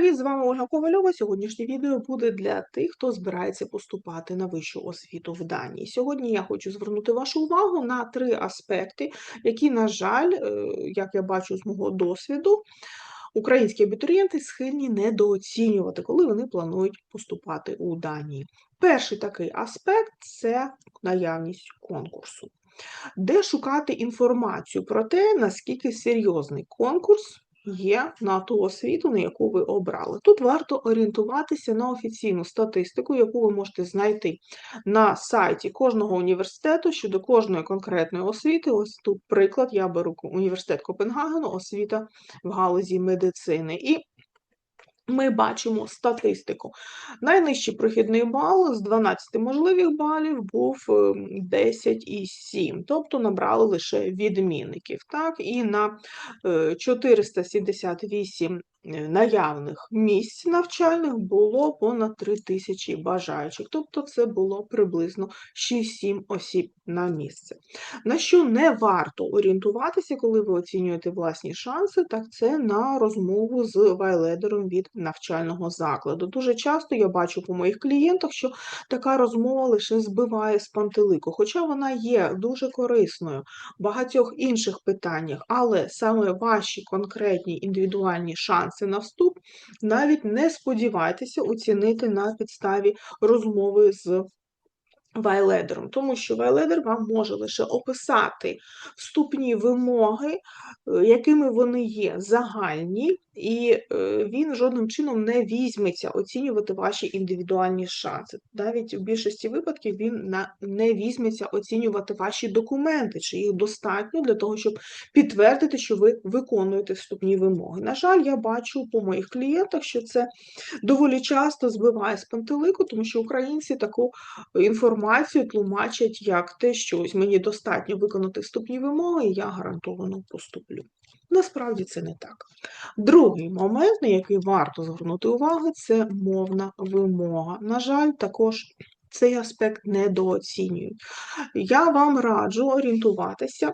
привіт! З вами Ольга Ковальова. Сьогоднішнє відео буде для тих, хто збирається поступати на вищу освіту в Данії. Сьогодні я хочу звернути вашу увагу на три аспекти, які, на жаль, е, як я бачу з мого досвіду, українські абітурієнти схильні недооцінювати, коли вони планують поступати у Данії. Перший такий аспект це наявність конкурсу. Де шукати інформацію про те, наскільки серйозний конкурс є на ту освіту, на яку ви обрали. Тут варто орієнтуватися на офіційну статистику, яку ви можете знайти на сайті кожного університету щодо кожної конкретної освіти. Ось тут приклад, я беру університет Копенгагену, освіта в галузі медицини. І ми бачимо статистику. Найнижчий прохідний бал з 12 можливих балів був 10,7, ем, тобто набрали лише відмінників. Так? І на 478 е, наявних місць навчальних було понад 3 тисячі бажаючих, тобто це було приблизно 6-7 осіб на місце. На що не варто орієнтуватися, коли ви оцінюєте власні шанси, так це на розмову з вайледером від навчального закладу. Дуже часто я бачу по моїх клієнтах, що така розмова лише збиває з пантелику, хоча вона є дуже корисною в багатьох інших питаннях, але саме ваші конкретні індивідуальні шанси шанси на вступ, навіть не сподівайтеся оцінити на підставі розмови з вайледером, тому що вайледер вам може лише описати вступні вимоги, е, якими вони є загальні, і е, він жодним чином не візьметься оцінювати ваші індивідуальні шанси. Навіть у більшості випадків він не візьметься оцінювати ваші документи, чи їх достатньо для того, щоб підтвердити, що ви виконуєте вступні вимоги. На жаль, я бачу по моїх клієнтах, що це доволі часто збиває з пантелику, тому що українці таку інформацію тлумачать як те, що мені достатньо виконати вступні вимоги, і я гарантовано поступлю. Насправді це не так. Другий момент, на який варто звернути увагу, це мовна вимога. На жаль, також цей аспект недооцінюють. Я вам раджу орієнтуватися,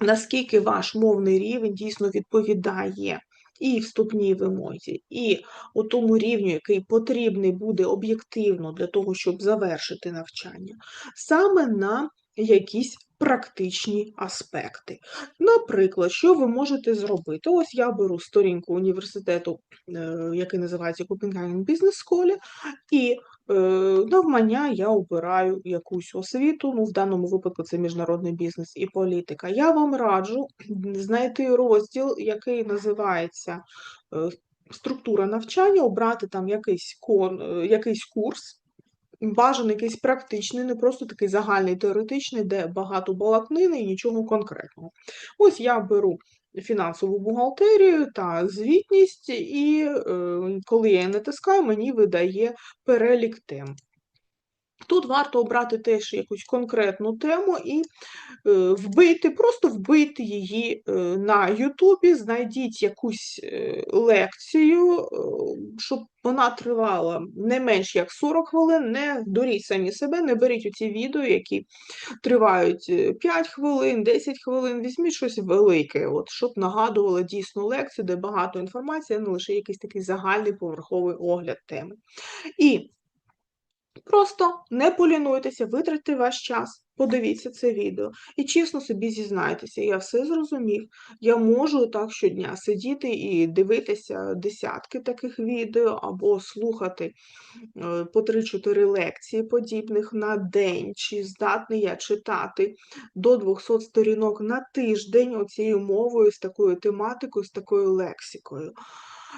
наскільки ваш мовний рівень дійсно відповідає. І вступній вимозі, і у тому рівню, який потрібний буде об'єктивно для того, щоб завершити навчання, саме на якісь практичні аспекти. Наприклад, що ви можете зробити? Ось я беру сторінку університету, е, який називається Copenhagen Business School, і навмання я обираю якусь освіту, ну в даному випадку це міжнародний бізнес і політика. Я вам раджу знайти розділ, який називається е, Структура навчання, обрати там якийсь, кон, якийсь курс бажаний якийсь практичний, не просто такий загальний теоретичний, де багато балакнини і нічого конкретного. Ось я беру фінансову бухгалтерію та звітність, і е, коли я натискаю, мені видає перелік тем. Тут варто обрати теж якусь конкретну тему і е, вбити, просто вбити її е, на Ютубі, знайдіть якусь е, лекцію, щоб вона тривала не менш як 40 хвилин, не дуріть самі себе, не беріть оці відео, які тривають 5 хвилин, 10 хвилин, візьміть щось велике, от, щоб нагадувало дійсну лекцію, де багато інформації, а не лише якийсь такий загальний поверховий огляд теми. І Просто не полінуйтеся, витратьте ваш час, подивіться це відео і чесно собі зізнайтеся, я все зрозумів. Я можу так щодня сидіти і дивитися десятки таких відео або слухати е, по 3-4 лекції подібних на день, чи здатний я читати до 200 сторінок на тиждень оцією мовою, з такою тематикою, з такою лексикою.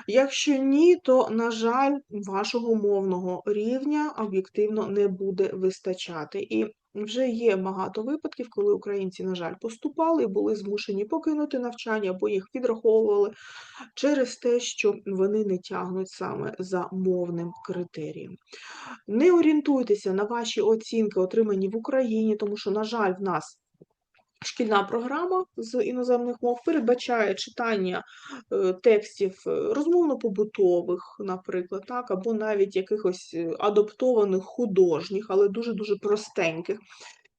Якщо ні, то, на жаль, вашого мовного рівня об'єктивно не буде вистачати. І вже є багато випадків, коли українці, на жаль, поступали і були змушені покинути навчання, або їх відраховували через те, що вони не тягнуть саме за мовним критерієм. Не орієнтуйтеся на ваші оцінки, отримані в Україні, тому що, на жаль, в нас Шкільна програма з іноземних мов передбачає читання е, текстів е, розмовно-побутових, наприклад, так, або навіть якихось е, адаптованих художніх, але дуже-дуже простеньких.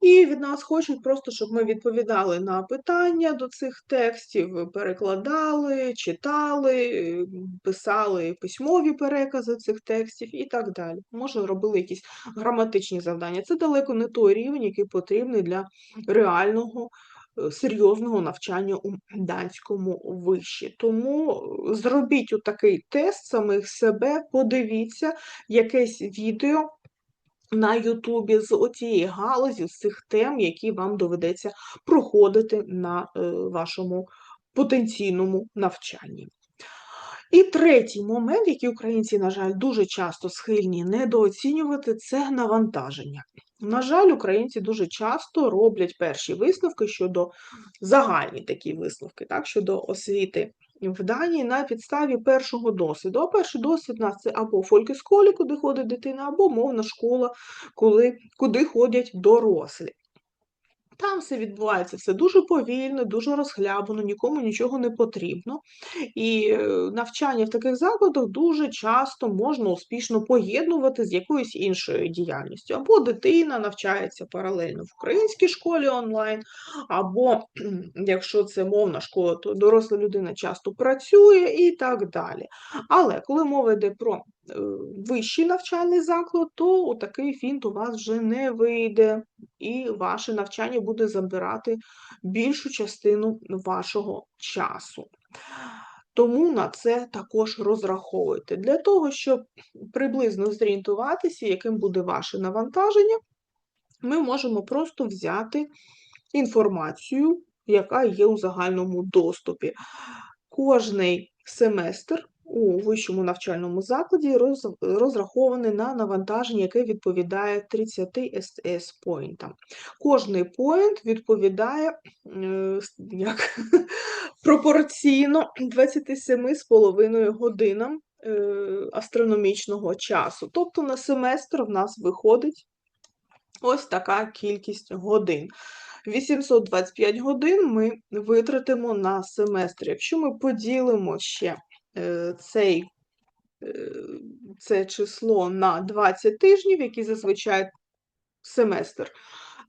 І від нас хочуть просто, щоб ми відповідали на питання до цих текстів, перекладали, читали, писали письмові перекази цих текстів і так далі. Може, робили якісь граматичні завдання. Це далеко не той рівень, який потрібний для реального. е, Серйозного навчання у данському виші. Тому зробіть отакий тест самих себе, подивіться якесь відео, на Ютубі з оцієї галузі, з цих тем, які вам доведеться проходити на е, вашому потенційному навчанні. І третій момент, який українці, на жаль, дуже часто схильні недооцінювати, це навантаження. На жаль, українці дуже часто роблять перші висновки щодо загальні такі висновки, так, щодо освіти в Данії на підставі першого досвіду. А перший досвід у нас це або фолькісколі, куди ходить дитина, або мовна школа, коли, куди ходять дорослі. Там все відбувається все дуже повільно, дуже розхлябано, нікому нічого не потрібно. І е, навчання в таких закладах дуже часто можна успішно поєднувати з якоюсь іншою діяльністю. Або дитина навчається паралельно в українській школі онлайн, або якщо це мовна школа, то доросла людина часто працює і так далі. Але коли мова йде про вищий навчальний заклад, то такий фінт у вас вже не вийде, і ваше навчання буде забирати більшу частину вашого часу. Тому на це також розраховуйте. Для того, щоб приблизно зорієнтуватися, яким буде ваше навантаження, ми можемо просто взяти інформацію, яка є у загальному доступі. Кожний семестр у вищому навчальному закладі роз, розрахований на навантаження, яке відповідає 30 СС поінтам. Кожний поінт відповідає е, як, пропорційно 27,5 годинам е, астрономічного часу. Тобто на семестр в нас виходить ось така кількість годин. 825 годин ми витратимо на семестр. Якщо ми поділимо ще цей, е, це число на 20 тижнів, які зазвичай семестр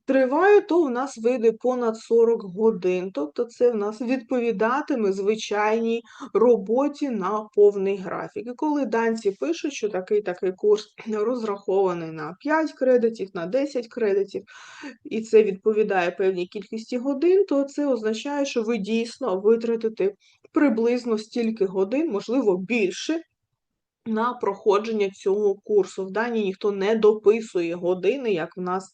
триває, то у нас вийде понад 40 годин. Тобто це в нас відповідатиме звичайній роботі на повний графік. І коли данці пишуть, що такий такий курс розрахований на 5 кредитів, на 10 кредитів, і це відповідає певній кількості годин, то це означає, що ви дійсно витратите приблизно стільки годин, можливо, більше на проходження цього курсу. В Данії ніхто не дописує години, як в нас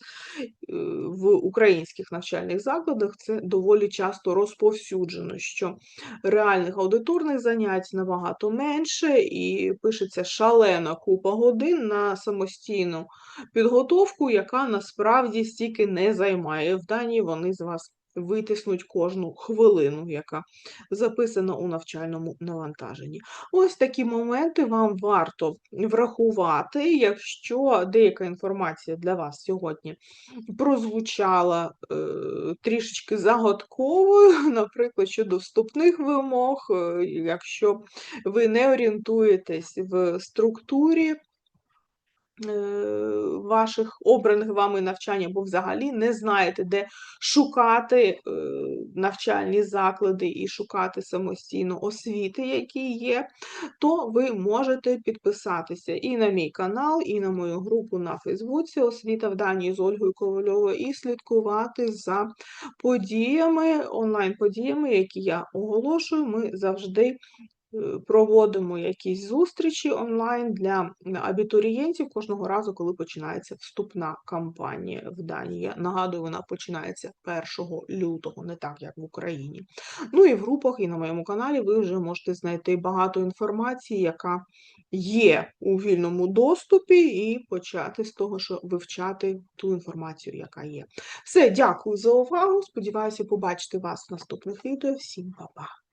е, в українських навчальних закладах. Це доволі часто розповсюджено, що реальних аудиторних занять набагато менше, і пишеться шалена купа годин на самостійну підготовку, яка насправді стільки не займає. В Данії вони з вас витиснуть кожну хвилину, яка записана у навчальному навантаженні. Ось такі моменти вам варто врахувати, якщо деяка інформація для вас сьогодні прозвучала е, трішечки загадковою, наприклад, щодо вступних вимог, е, якщо ви не орієнтуєтесь в структурі. Е, ваших обраних вами навчань, або взагалі не знаєте, де шукати е, навчальні заклади і шукати самостійно освіти, які є, то ви можете підписатися і на мій канал, і на мою групу на Фейсбуці Освіта в Данії з Ольгою Ковальовою, і слідкувати за подіями, онлайн-подіями, які я оголошую. Ми завжди проводимо якісь зустрічі онлайн для абітурієнтів кожного разу, коли починається вступна кампанія в Данії. Нагадую, вона починається 1 лютого, не так, як в Україні. Ну і в групах, і на моєму каналі ви вже можете знайти багато інформації, яка є у вільному доступі, і почати з того, що вивчати ту інформацію, яка є. Все, дякую за увагу. Сподіваюся, побачити вас в наступних відео. Всім па-па!